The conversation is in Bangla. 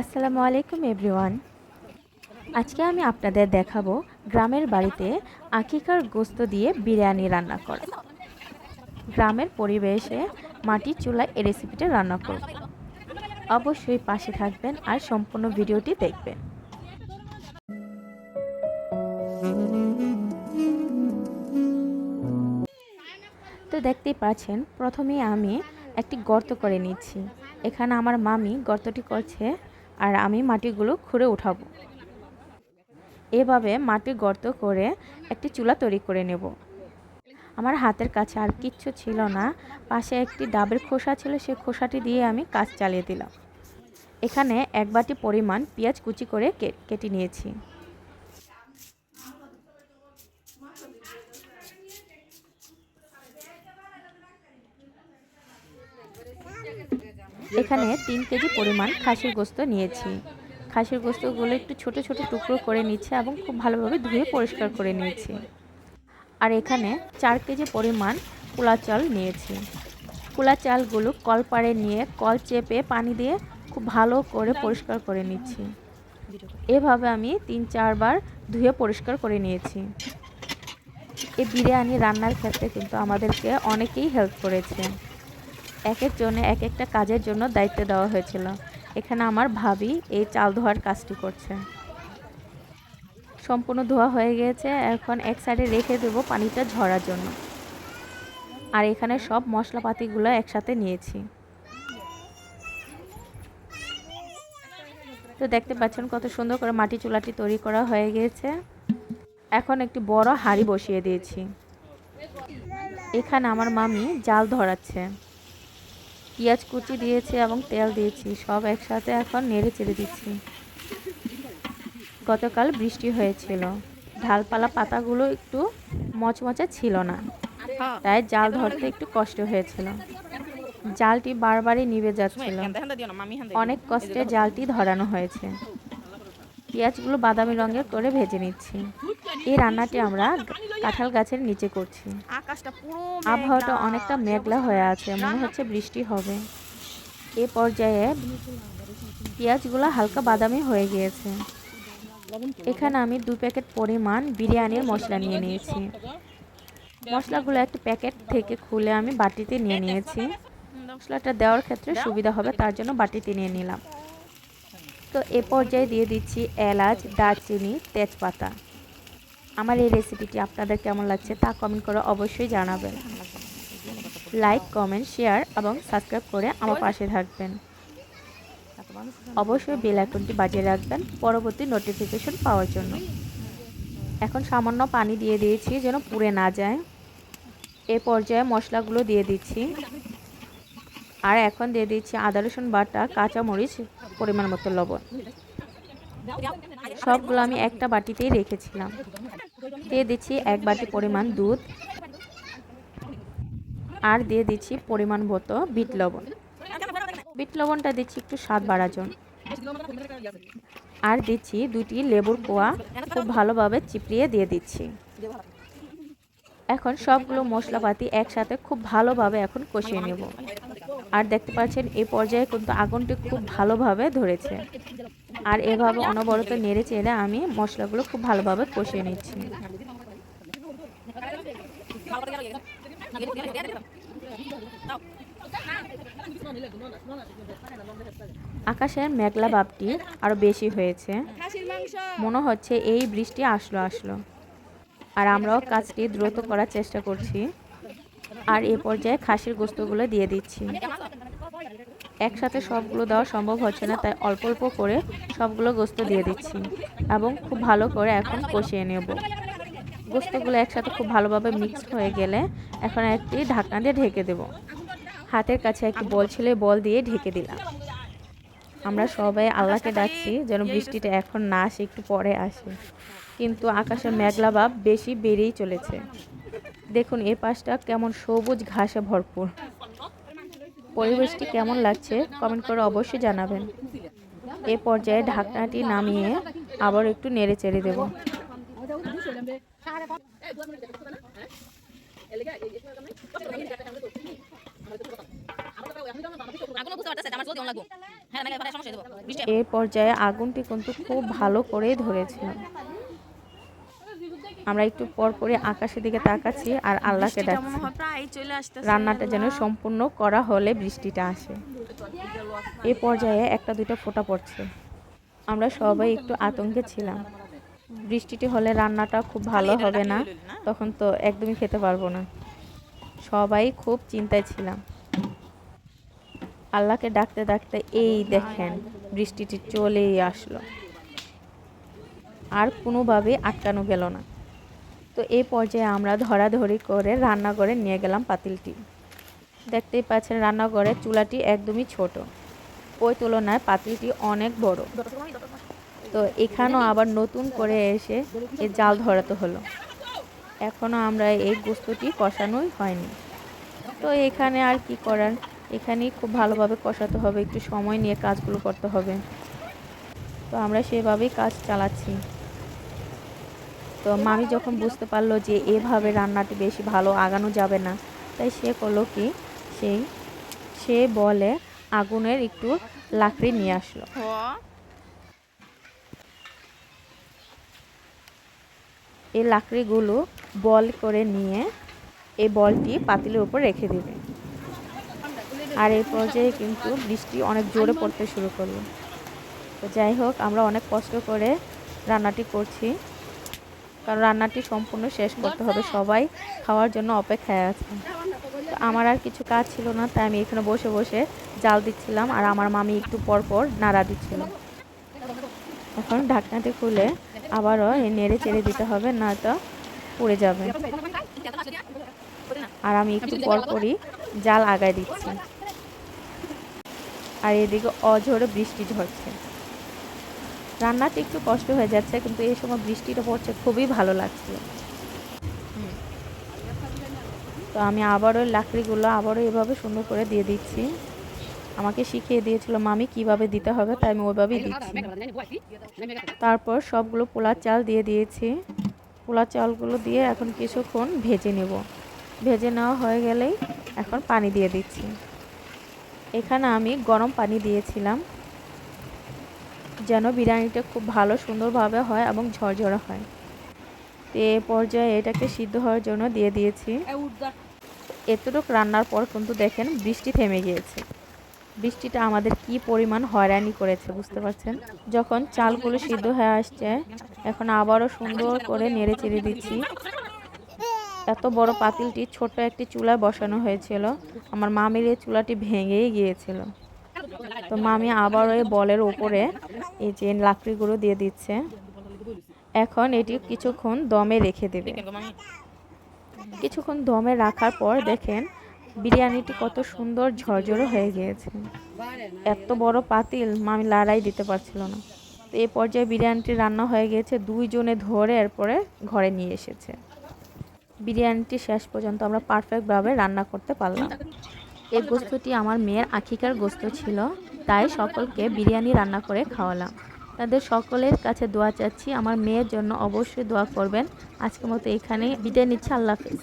আসসালামু আলাইকুম, এভরিওয়ান। আজকে আমি আপনাদের দেখাবো গ্রামের বাড়িতে আকিকার গোস্ত দিয়ে বিরিয়ানি রান্না করা। গ্রামের পরিবেশে মাটির চুলায় এই রেসিপিটা রান্না করব। অবশ্যই পাশে থাকবেন আর সম্পূর্ণ ভিডিওটি দেখবেন। তো দেখতেই পাচ্ছেন প্রথমে আমি একটি গর্ত করে নিচ্ছি। এখানে আমার মামি গর্তটি করছে আর আমি মাটিগুলো খুঁড়ে উঠাবো। এভাবে মাটি গর্ত করে একটি চুলা তৈরি করে নেব। আমার হাতের কাছে আর কিচ্ছু ছিল না। পাশে একটি ডাবের খোসা ছিল সেই খোসাটি দিয়ে আমি কাজ চালিয়ে দিলাম। এখানে এক বাটি পরিমাণ পেঁয়াজ কুচি করে কেটে নিয়েছি। এখানে তিন কেজি পরিমাণ খাসির গোস্ত নিয়েছি। খাসির গোস্তগুলো একটু ছোট ছোট টুকরো করে নিচ্ছে এবং খুব ভালোভাবে ধুয়ে পরিষ্কার করে নিয়েছি। আর এখানে চার কেজি পরিমাণ পোলা চাল নিয়েছি। পোলা চালগুলো কল পাড়ে নিয়ে কল চেপে পানি দিয়ে খুব ভালো করে পরিষ্কার করে নিচ্ছি। এভাবে আমি তিন, চারবার ধুয়ে পরিষ্কার করে নিয়েছি। এই বিরিয়ানি রান্নার ক্ষেত্রে কিন্তু আমাদেরকে অনেকেই হেল্প করেছে। এক একজনে এক একটা কাজের জন্য দায়িত্ব দেওয়া হয়েছিল। এখানে আমার ভাবি এই চাল ধোয়ার কাজটি করছে। সম্পূর্ণ ধোয়া হয়ে গিয়েছে। এখন এক সাইডে রেখে দেবো পানিটা ঝরার জন্য। আর এখানে সব মশলাপাতিগুলো একসাথে নিয়েছি। তো দেখতে পাচ্ছেন কত সুন্দর করে মাটি চুলাটি তৈরি করা হয়ে গিয়েছে। এখন একটি বড় হাঁড়ি বসিয়ে দিয়েছি। এখানে আমার মামি জাল ধরাচ্ছে। পেঁয়াজ কুচি দিয়েছি এবং তেল দিয়েছি। সব একসাথে এখন নেড়ে চেড়ে দিচ্ছি। গতকাল বৃষ্টি হয়েছিল। ঢালপালা পাতাগুলো একটু মচমচে ছিল না। তাই জাল ধরতে একটু কষ্ট হয়েছিল। জালটি বারবারই নিভে যাচ্ছিল। অনেক কষ্টে জালটি ধরানো হয়েছে। পেঁয়াজগুলো বাদামি রঙের করে ভেজে নিচ্ছি। এই রান্নাটি আমরা কাঁঠাল গাছের নিচে করছি। আকাশটা পুরো আবহাওয়াটা অনেকটা মেঘলা হয়ে আছে মনে হচ্ছে বৃষ্টি হবে। এ পর্যায়ে পেঁয়াজগুলো হালকা বাদামি হয়ে গিয়েছে। এখানে আমি দু প্যাকেট পরিমাণ বিরিয়ানির মশলা নিয়ে নিয়েছি। মশলাগুলো একটা প্যাকেট থেকে খুলে আমি বাটিতে নিয়ে নিয়েছি। মশলাটা দেওয়ার ক্ষেত্রে সুবিধা হবে তার জন্য বাটিতে নিয়ে নিলাম। তো এ পর্যায়ে দিয়ে দিচ্ছি এলাচ দারচিনি তেজপাতা। আমার এই রেসিপিটি আপনাদের কেমন লাগছে তা কমেন্ট করে অবশ্যই জানাবেন। লাইক কমেন্ট শেয়ার এবং সাবস্ক্রাইব করে আমার পাশে থাকবেন। অবশ্যই বেল আইকনটি বাজিয়ে রাখবেন পরবর্তী নোটিফিকেশন পাওয়ার জন্য। এখন সামান্য পানি দিয়ে দিয়েছি যেন পুড়ে না যায়। এ পর্যায়ে মশলাগুলো দিয়ে দিচ্ছি। আর এখন দিয়ে দিচ্ছি আদা, রসুন বাটা, কাঁচামরিচ, পরিমাণ মতো লবণ। সবগুলো আমি একটা বাটিতেই রেখেছিলাম। দিয়ে দিচ্ছি এক বাটি পরিমাণ দুধ। আর দিয়ে দিচ্ছি পরিমাণ মতো বিট লবণ। বিট লবণটা দিচ্ছি একটু স্বাদ বাড়ার জন্য। আর দিচ্ছি দুটি লেবুর কোয়া খুব ভালোভাবে চিপড়িয়ে দিয়ে দিচ্ছি। এখন সবগুলো মশলাপাতি একসাথে খুব ভালোভাবে এখন কষিয়ে নেব। আর দেখতে পাচ্ছেন এই পর্যায়ে কিন্তু আগুনটি খুব ভালোভাবে ধরেছে। আর এভাবে অনবরত নেড়ে চেড়ে আমি মশলাগুলো খুব ভালোভাবে কষিয়ে নিচ্ছি। আকাশের মেঘলা ভাবটি আরও বেশি হয়েছে। মনে হচ্ছে এই বৃষ্টি আসলো আসলো। আর আমরাও কাজটি দ্রুত করার চেষ্টা করছি। আর এ পর্যায়ে খাসির গোস্তগুলো দিয়ে দিচ্ছি। একসাথে সবগুলো দেওয়া সম্ভব হচ্ছে না, তাই অল্প অল্প করে সবগুলো গোস্ত দিয়ে দিচ্ছি এবং খুব ভালো করে এখন কষিয়ে নেব। গোস্তগুলো একসাথে খুব ভালোভাবে মিক্সড হয়ে গেলে এখন একটি ঢাকনা দিয়ে ঢেকে দেব। হাতের কাছে একটি বল ছিল বল দিয়ে ঢেকে দিলাম। আমরা সবাই আল্লাহকে ডাকছি যেন বৃষ্টিটা এখন না আসে, একটু পরে আসে। কিন্তু আকাশের মেঘলা ভাব বেশি বেড়েই চলেছে। দেখুন, এ পাশটা কেমন সবুজ ঘাসে ভরপুর। পরিবেশটি কেমন লাগছে কমেন্ট করে অবশ্যই জানাবেন। এ পর্যায়ে ঢাকনাটি নামিয়ে আবার একটু নেড়ে চেড়ে দেবো। এই পর্যায়ে আগুনটি কিন্তু খুব ভালো করেই ধরেছিল। আমরা একটু পর পরে আকাশের দিকে তাকাচ্ছি আর আল্লাহকে ডাকছি রান্নাটা যেন সম্পূর্ণ করা হলে বৃষ্টিটা আসে। এ পর্যায়ে একটা দুইটা ফোঁটা পড়ছে। আমরা সবাই একটু আতঙ্কে ছিলাম। বৃষ্টিটি হলে রান্নাটা খুব ভালো হবে না। তখন তো একদমই খেতে পারব না। সবাই খুব চিন্তায় ছিলাম। আল্লাহকে ডাকতে ডাকতে এই দেখেন বৃষ্টিটি চলেই আসলো। আর কোনোভাবে আটকানো গেল না। তো এই পর্যায়ে আমরা ধরাধরি করে রান্নাঘরে নিয়ে গেলাম পাতিলটি। দেখতেই পাচ্ছেন রান্নাঘরের চুলাটি একদমই ছোট। ওই তুলনায় পাতিলটি অনেক বড়। তো এখানেও আবার নতুন করে এসে এই জাল ধরাতে হলো। এখনও আমরা এই গোস্তটি কষানোই হয়নি। তো এখানে আর কি করার? এখানেই খুব ভালোভাবে কষাতে হবে, একটু সময় নিয়ে কাজগুলো করতে হবে। তো আমরা সেভাবেই কাজ চালাচ্ছি। তো মামি যখন বুঝতে পারল যে এভাবে রান্নাটি বেশি ভালো আগানো যাবে না, তাই সে করল কি? সেই, সে বলে আগুনের একটু লাকড়ি নিয়ে আসলো। এই লাকড়িগুলো বল করে নিয়ে এই বলটি পাতিলের উপর রেখে দেবে। আর এই পর্যায়ে কিন্তু বৃষ্টি অনেক জোরে পড়তে শুরু করল। তো যাই হোক, আমরা অনেক কষ্ট করে রান্নাটি করছি। কারণ রান্নাটি সম্পূর্ণ শেষ করতে হবে। সবাই খাওয়ার জন্য অপেক্ষায় আছে। তো আমার আর কিছু কাজ ছিল না, তাই আমি এখানে বসে বসে জাল দিচ্ছিলাম। আর আমার মামি একটু পর পর নাড়া দিচ্ছিল। এখন ঢাকনাটি খুলে আবারও নেড়ে চেড়ে দিতে হবে, নয়তো পুড়ে যাবে। আর আমি একটু পর পরই জাল আগায় দিচ্ছি। আর এদিকে অঝোরে বৃষ্টি ঝরছে। রান্নাটা একটু কষ্ট হয়ে যাচ্ছে, কিন্তু এই সময় বৃষ্টিটা পড়ছে, খুবই ভালো লাগছে। তো আমি আবারও লাকড়িগুলো আবারও এভাবে সুন্দর করে দিয়ে দিচ্ছি। আমাকে শিখিয়ে দিয়েছিল, মামি, কীভাবে দিতে হবে? তাই আমি ওইভাবেই দিচ্ছি। তারপর সবগুলো পোলার চাল দিয়ে দিয়েছি। পোলার চালগুলো দিয়ে এখন কিছুক্ষণ ভেজে নেব। ভেজে নেওয়া হয়ে গেলেই এখন পানি দিয়ে দিচ্ছি। এখানে আমি গরম পানি দিয়েছিলাম, যেন বিরিয়ানিটা খুব ভালো, সুন্দরভাবে হয় এবং ঝরঝরে হয়। তো এ পর্যায়ে এটাকে সিদ্ধ হওয়ার জন্য দিয়ে দিয়েছি। এতটুকু রান্নার পর কিন্তু দেখেন বৃষ্টি থেমে গিয়েছে। বৃষ্টিটা আমাদের কি পরিমাণ হয়রানি করেছে, বুঝতে পারছেন? যখন চালগুলো সিদ্ধ হয়ে আসছে, এখন আবারও সুন্দর করে নেড়ে চেড়ে দিচ্ছি। এত বড় পাতিলটি ছোট্ট একটি চুলায় বসানো হয়েছিল। আমার মামির এই চুলাটি ভেঙেই গিয়েছিল। তো মামি আবার ওই বলের ওপরে এই যে লাকড়িগুলো দিয়ে দিচ্ছে। এখন এটি কিছুক্ষণ দমে রেখে দেবে। কিছুক্ষণ দমে রাখার পর দেখেন বিরিয়ানিটি কত সুন্দর ঝরঝরে হয়ে গিয়েছে। এত বড় পাতিল মামি লড়াই দিতে পারছিল না। তো এই পর্যায়ে বিরিয়ানিটি রান্না হয়ে গিয়েছে দুইজনে ধরে এরপরে ঘরে নিয়ে এসেছে। বিরিয়ানিটি শেষ পর্যন্ত আমরা পারফেক্টভাবে রান্না করতে পারলাম। এই গোস্তটি আমার মেয়ের আখিকার গোস্ত ছিল, তাই সকলকে বিরিয়ানি রান্না করে খাওয়ালাম। তাদের সকলের কাছে দোয়া চাচ্ছি, আমার মেয়ের জন্য অবশ্যই দোয়া করবেন। আজকের মতো এখানেই বিদায় নিচ্ছে, আল্লাহ হাফিজ।